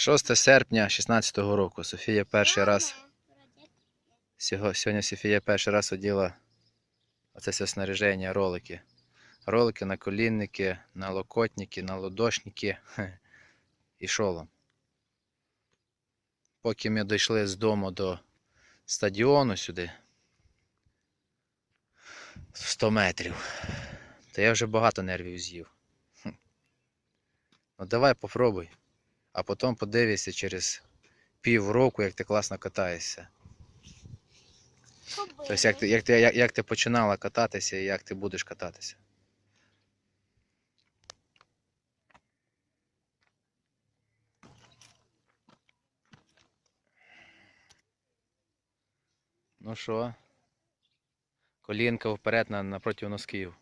6 серпня 2016 року. Софія перший раз. Сьогодні Софія перший раз оділа оце все снаряження, ролики. Ролики на колінники, на локотники, на ладошники хе, і шолом. Поки ми дійшли з дому до стадіону сюди 100 метрів, то я вже багато нервів з'їв. Ну давай попробуй, а потім подивишся через пів року, як ти класно катаєшся. Тобто, як ти, як, ти, як, як ти починала кататися і як ти будеш кататися. Ну що? Колінка вперед на, напроти носків.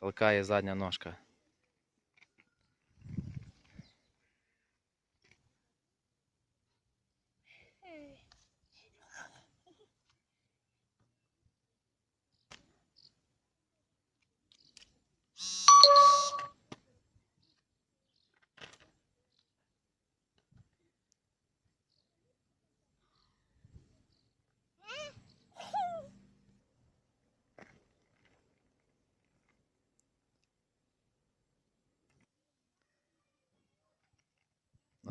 Толкає задня ножка.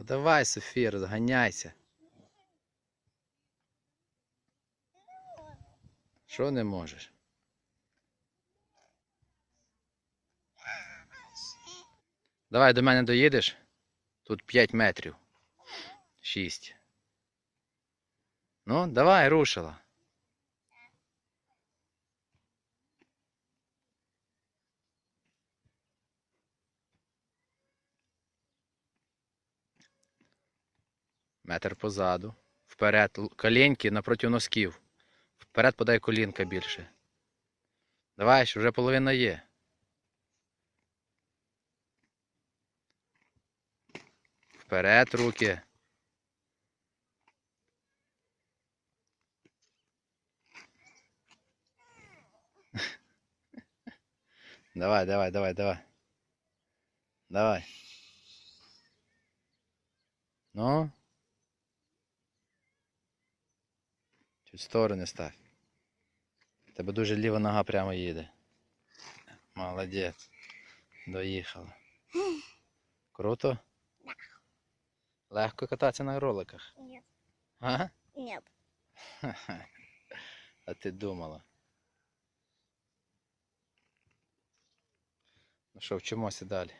Давай, Софія, розганяйся. Що не можеш? Давай до мене доїдеш. Тут 5 метрів. 6. Ну, давай, рушила. Метр позаду. Вперед. Колінки напроти носків. Вперед подай колінка більше. Давай, ще вже половина є. Вперед руки. Давай, давай, давай, давай. Давай. Ну. Чуть в сторони ставь. Тебе дуже ліва нога прямо їде. Молодець. Доїхала. Круто? Легко кататися на роликах. Нет. А? Нет. А ти думала. Ну що, вчимося далі.